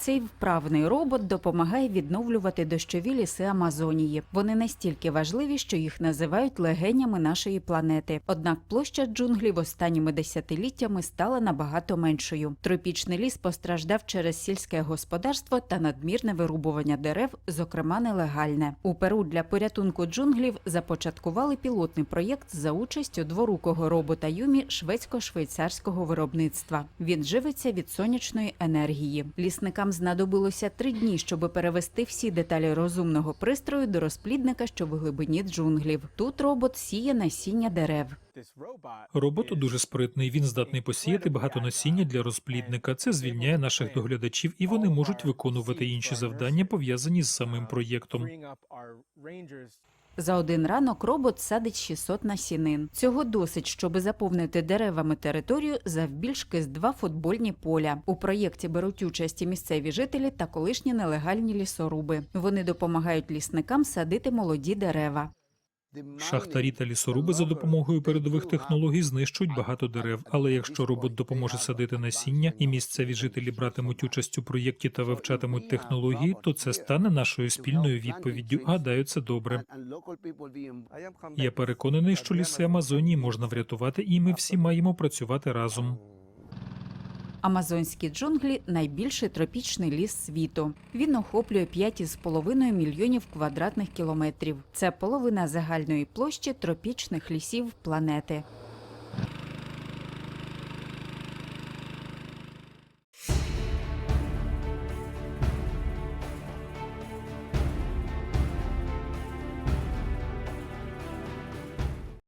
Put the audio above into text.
Цей вправний робот допомагає відновлювати дощові ліси Амазонії. Вони настільки важливі, що їх називають легенями нашої планети. Однак площа джунглів останніми десятиліттями стала набагато меншою. Тропічний ліс постраждав через сільське господарство та надмірне вирубування дерев, зокрема нелегальне. У Перу для порятунку джунглів започаткували пілотний проєкт за участю дворукого робота Юмі шведсько-швейцарського виробництва. Він живиться від сонячної енергії. Лісникам знадобилося три дні, щоб перевести всі деталі розумного пристрою до розплідника, що в глибині джунглів. Тут робот сіє насіння дерев. Робот дуже спритний. Він здатний посіяти багато насіння для розплідника. Це звільняє наших доглядачів, і вони можуть виконувати інші завдання, пов'язані з самим проєктом. За один ранок робот садить 600 насінин. Цього досить, щоб заповнити деревами територію завбільшки з два футбольні поля. У проєкті беруть участь і місцеві жителі та колишні нелегальні лісоруби. Вони допомагають лісникам садити молоді дерева. Шахтарі та лісоруби за допомогою передових технологій знищують багато дерев. Але якщо робот допоможе садити насіння, і місцеві жителі братимуть участь у проєкті та вивчатимуть технології, то це стане нашою спільною відповіддю. Гадаю, це добре. Я переконаний, що ліси Амазонії можна врятувати, і ми всі маємо працювати разом. Амазонські джунглі найбільший тропічний ліс світу. Він охоплює 5,5 мільйонів квадратних кілометрів. Це половина загальної площі тропічних лісів планети.